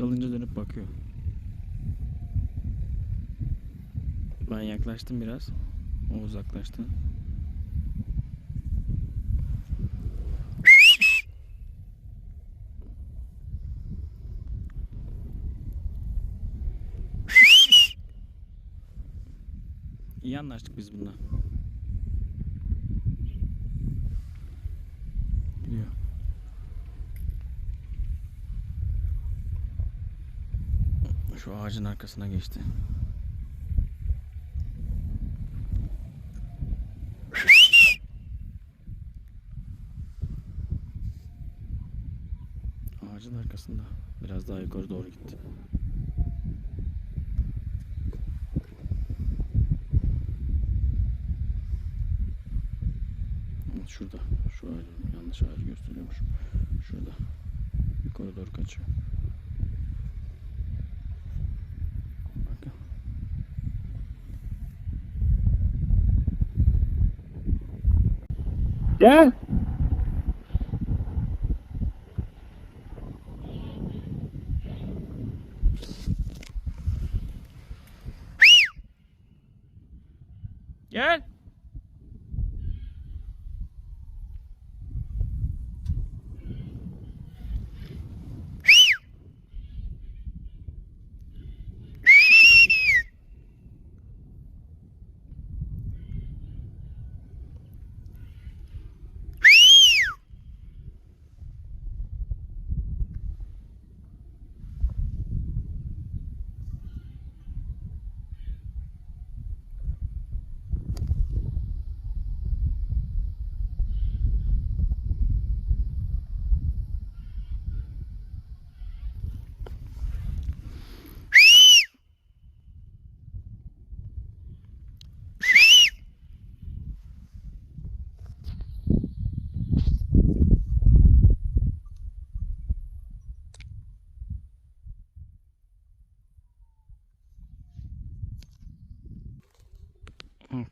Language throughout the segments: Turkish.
Ses alınca dönüp bakıyor. Ben yaklaştım biraz. O uzaklaştı. İyi anlaştık biz bununla. Şu ağacın arkasına geçti. Ağacın arkasında. Biraz daha yukarı doğru gitti. Şurada. Şu ağacın yanlış ağacı gösteriyormuş. Şurada. Yukarı doğru kaçıyor. Gel. Gel.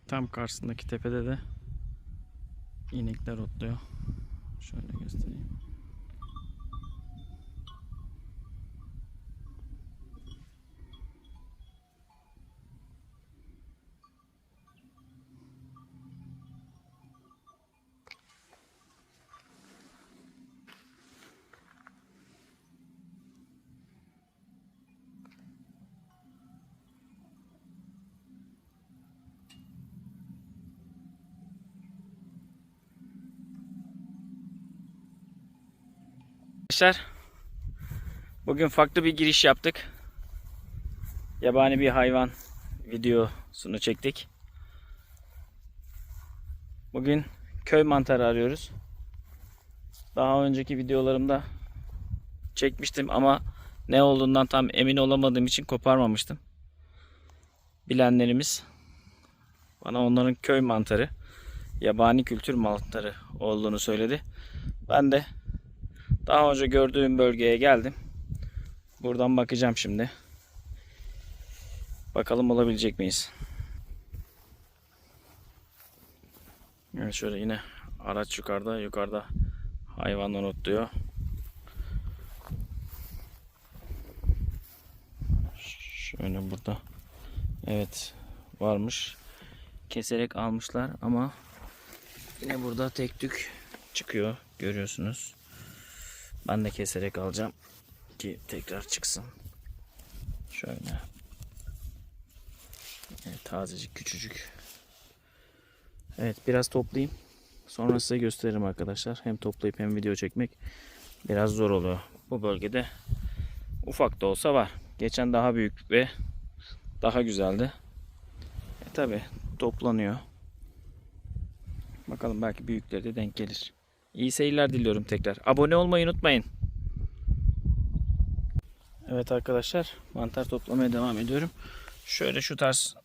Tam karşısındaki tepede de inekler otluyor. Şöyle göstereyim. Arkadaşlar bugün farklı bir giriş yaptık. Yabani bir hayvan videosunu çektik. Bugün köy mantarı arıyoruz. Daha önceki videolarımda çekmiştim ama ne olduğundan tam emin olamadığım için koparmamıştım. Bilenlerimiz bana onların köy mantarı, yabani kültür mantarı olduğunu söyledi. Ben de daha önce gördüğüm bölgeye geldim. Buradan bakacağım şimdi. Bakalım bulabilecek miyiz? Evet şöyle yine araç yukarıda. Yukarıda hayvanlar otluyor. Şöyle burada. Evet varmış. Keserek almışlar ama yine burada tek tük çıkıyor. Görüyorsunuz. Ben de keserek alacağım ki tekrar çıksın. Şöyle. Evet, tazecik küçücük. Evet biraz toplayayım. Sonra size gösteririm arkadaşlar. Hem toplayıp hem video çekmek biraz zor oluyor. Bu bölgede ufak da olsa var. Geçen daha büyük ve daha güzeldi. E tabi toplanıyor. Bakalım belki büyükleri de denk gelir. İyi seyirler diliyorum tekrar. Abone olmayı unutmayın. Evet arkadaşlar mantar toplamaya devam ediyorum. Şöyle şu tarz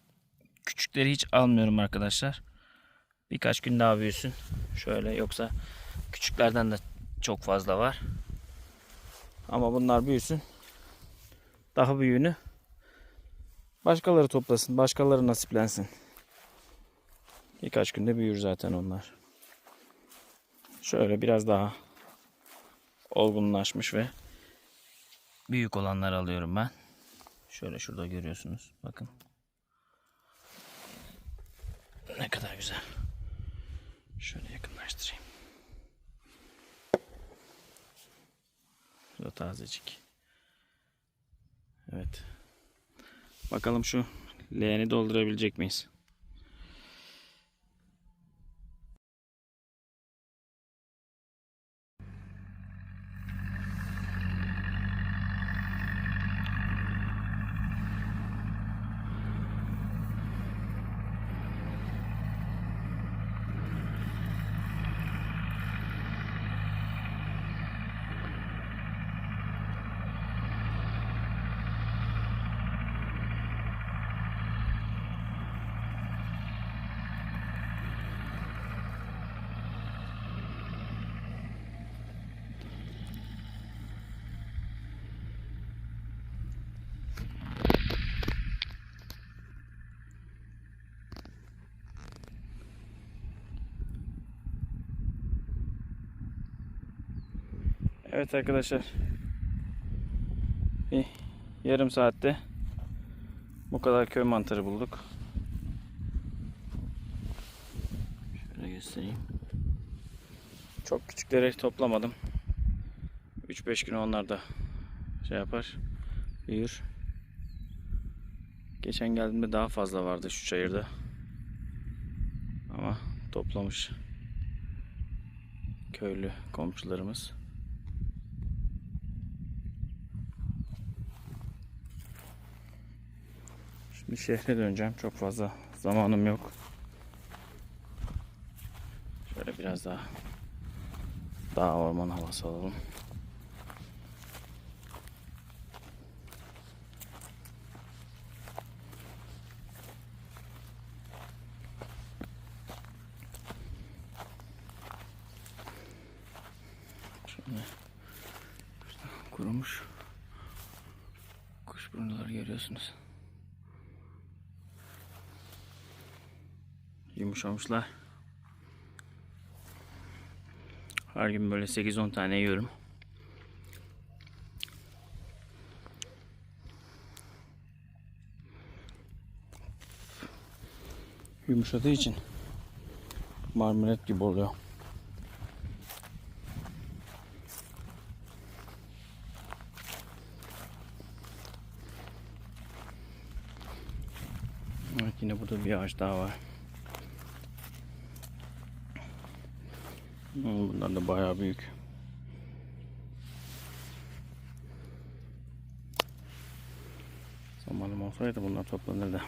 küçükleri hiç almıyorum arkadaşlar. Birkaç gün daha büyüsün. Şöyle yoksa küçüklerden de çok fazla var. Ama bunlar büyüsün. Daha büyüğünü başkaları toplasın. Başkaları nasiplensin. Birkaç günde büyür zaten onlar. Şöyle biraz daha olgunlaşmış ve büyük olanları alıyorum ben. Şöyle şurada görüyorsunuz. Bakın. Ne kadar güzel. Şöyle yakınlaştırayım. Şurada tazecik. Evet. Bakalım şu leğeni doldurabilecek miyiz? Evet arkadaşlar. Bir yarım saatte bu kadar köy mantarı bulduk. Şöyle göstereyim. Çok küçükleri toplamadım. 3-5 gün onlar da şey yapar. Büyür. Geçen geldiğimde daha fazla vardı şu çayırda. Ama toplamış köylü komşularımız. Şimdi şehre döneceğim. Çok fazla zamanım yok. Şöyle biraz daha daha orman havası alalım. Şurada kurumuş kuşburnuları görüyorsunuz. Yumuşamışlar. Her gün böyle 8-10 tane yiyorum. Yumuşadığı için marmelat gibi oluyor. Evet yine burada bir ağaç daha var. Bunlar da bayağı büyük. Zamanım olsaydı bunlar toplanırdı.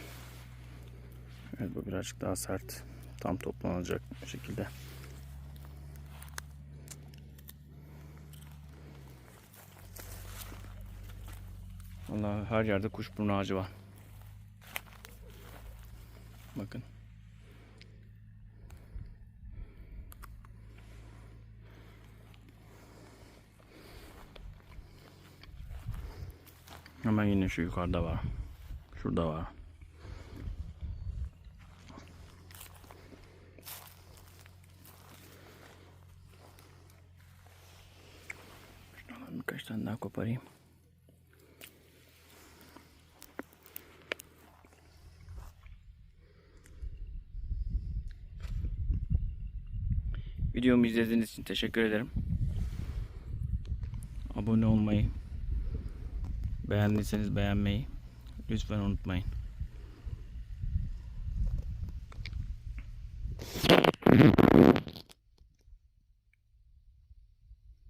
Evet bu birazcık daha sert. Tam toplanacak şekilde. Vallahi her yerde kuşburnu ağacı var. Bakın. Hemen yine şu yukarıda var. Şurada var. Şuradan birkaç tane daha koparayım. Videomu izlediğiniz için teşekkür ederim. Abone olmayı, beğendiyseniz beğenmeyi lütfen unutmayın.